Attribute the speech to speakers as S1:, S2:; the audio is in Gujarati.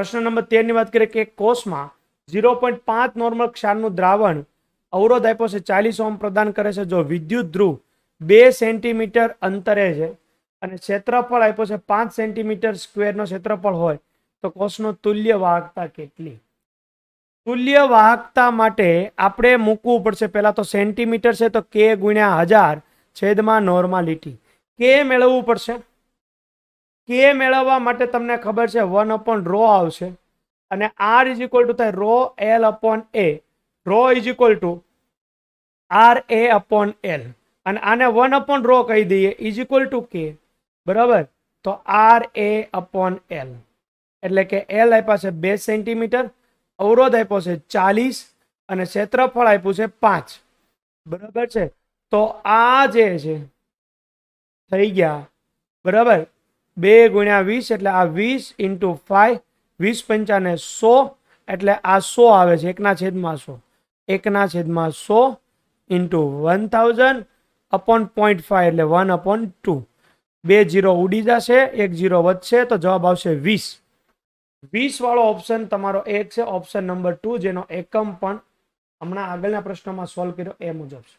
S1: પ્રશ્ન નંબર તેરની વાત કરીએ કે કોષમાં ઝીરો પોઈન્ટ પાંચ નોર્મલ ક્ષારનું દ્રાવણ અવરોધ આપ્યો છે, ચાલીસ ઓમ પ્રદાન કરે છે. જો વિદ્યુત ધ્રુવ બે સેન્ટીમીટર અંતરે છે અને ક્ષેત્રફળ આપ્યો છે પાંચ સેન્ટીમીટર સ્ક્વેરનો ક્ષેત્રફળ હોય, તો કોષનો તુલ્ય વાહકતા કેટલી? તુલ્ય વાહકતા માટે આપણે મૂકવું પડશે, પહેલાં તો સેન્ટીમીટર છે, તો કે ગુણ્યા હજાર છેદમાં નોર્માલિટી. કે મેળવવું પડશે? કે મેળવવા માટે તમને ખબર છે, વન અપોન રો આવશે. અને આર ઇઝ ઇક્વલ ટુ થાય rho L upon A. Rho is equal to R A upon L. અને આને વન અપોન રો કહી દઈએ ઇઝ ઇક્વલ ટુ કે. બરાબર? તો આર એ અપોન એલ. એટલે કે એલ આપ્યા છે બે સેન્ટીમીટર અવરોધ આપ્યો છે ચાલીસ, અને ક્ષેત્રફળ આપ્યું છે પાંચ. બરાબર છે? તો આ જે છે, થઈ ગયા. બરાબર? બે ગુણ્યા વીસ એટલે આ વીસ ઇન્ટુ ફાઈવ વીસ પંચાને સો એટલે આ સો આવે છે. એકના છેદમાં સો. એકના છેદમાં સો into one thousand upon point five એટલે વન અપોન ટુ બે જીરો ઉડી જશે, એક જીરો વધશે તો જવાબ આવશે વીસ. વીસ વાળો ઓપ્શન તમારો એક છે. ઓપ્શન નંબર ટુ જેનો એકમ પણ હમણાં આગળના પ્રશ્નમાં સોલ્વ કર્યો એ મુજબ છે.